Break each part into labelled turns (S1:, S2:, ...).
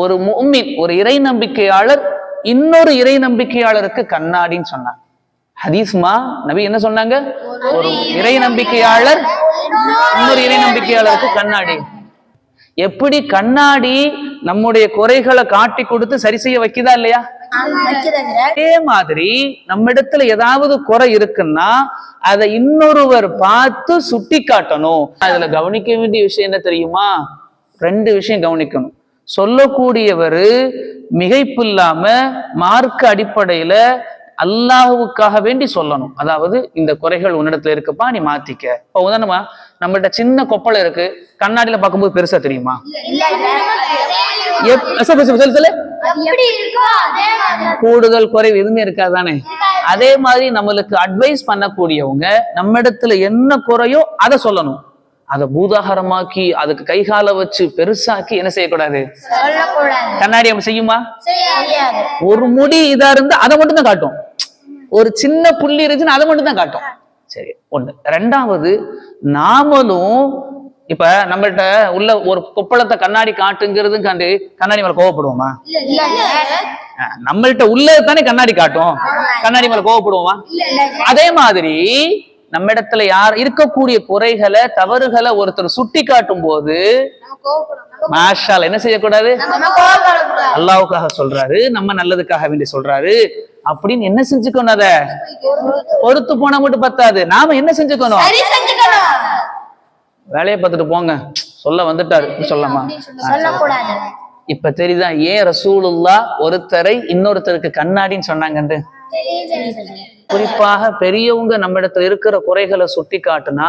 S1: ஒரு மும்மின் ஒரு இறை நம்பிக்கையாளர் இன்னொரு இறை நம்பிக்கையாளருக்கு கண்ணாடின்னு சொன்னாங்க. ஹதீஸ்மா நபி என்ன சொன்னாங்க? ஒரு இறை நம்பிக்கையாளர் இன்னொரு இறை நம்பிக்கையாளருக்கு கண்ணாடி. எப்படி கண்ணாடி நம்முடைய குறைகளை காட்டி கொடுத்து சரி செய்ய வைக்குதா இல்லையா? அதே மாதிரி நம்மிடத்துல ஏதாவது குறை இருக்குன்னா அதை இன்னொருவர் பார்த்து சுட்டி காட்டணும் அதுல கவனிக்க வேண்டிய விஷயம் என்ன தெரியுமா? ரெண்டு விஷயம் கவனிக்கணும். சொல்லக்கூடியவர் மிகைப்பு இல்லாம மார்க்க அடிப்படையில அல்லாஹுவுக்காக வேண்டி சொல்லணும். அதாவது இந்த குறைகள் உன்னிடத்துல இருக்குப்பா நீ மாத்திக்க. இப்போ உதாரணமா நம்மள்ட்ட சின்ன கொப்பளை இருக்கு. கண்ணாடியில பார்க்கும்போது பெருசா தெரியுமா? எப்- கூடுதல் குறைவு எதுவுமே இருக்காதானே? அதே மாதிரி நம்மளுக்கு அட்வைஸ் பண்ணக்கூடியவங்க நம்ம இடத்துல என்ன குறையோ அதை சொல்லணும். அதை பூதாகரமாக்கி அதுக்கு கைகால வச்சு பெருசாக்கி என்ன செய்யக்கூடாது? கண்ணாடி அப்படி செய்யுமா? ஒரு முடி இதா இருந்தா அதை மட்டும் தான் காட்டும். ஒரு சின்ன புள்ளி இருந்துச்சுன்னா அதை மட்டும் தான் காட்டும். சரி ஒண்ணு. ரெண்டாவது நாமளும் இப்ப நம்மள்ட்ட உள்ள ஒரு கொப்பளத்தை கண்ணாடி காட்டுங்கிறதும் கண்டு கண்ணாடி மேல கோவப்படுவோமா? நம்மள்ட்ட உள்ளது தானே கண்ணாடி காட்டும். கண்ணாடி மேல கோவப்படுவோமா? அதே மாதிரி நம்ம இடத்துல யார் இருக்கக்கூடிய குறைகளை தவறுகளை ஒருத்தர் சுட்டி காட்டும் போது மாஷால் என்ன செய்யக்கூடாது? அல்லாவுக்காக சொல்றாரு நம்ம நல்லதுக்காக வேண்டி சொல்றாரு. அப்படின்னு என்ன செஞ்சுக்கணும் அத? பொறுத்து. போனா மட்டும் பத்தாது. நாம என்ன செஞ்சுக்கணும்? வேலையை பார்த்துட்டு போங்க. சொல்ல வந்துட்டாரு.
S2: சொல்லக்கூடாது.
S1: இப்ப தெரியுதா? ஏன் ரசூலுல்லா ஒருத்தரை இன்னொருத்தருக்கு கண்ணாடின்னு சொன்னாங்கன்னு குறிப்பாக பெரியவங்க நம்ம இடத்துல இருக்கிற குறைகளை சுட்டி காட்டுனா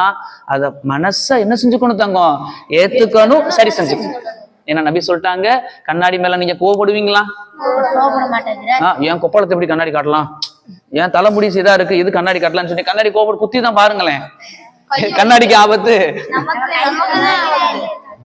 S1: அத மனச என்ன செஞ்சுக்கணும் தங்கம்? ஏத்துக்கணும் சரி செஞ்சுக்கணும். ஏன்னா நபி சொல்லிட்டாங்க? கண்ணாடி மேல நீங்க கோவப்படுவீங்களா?
S2: கோவப்பட
S1: என் கொப்பளத்தை எப்படி கண்ணாடி காட்டலாம்? என் தலைமுடி இதா இருக்கு இது கண்ணாடி காட்டலாம்னு சொல்லி கண்ணாடி கோபப்பட்டு குத்தி தான் பாருங்களேன் கண்ணாடிக்கு ஆபத்து.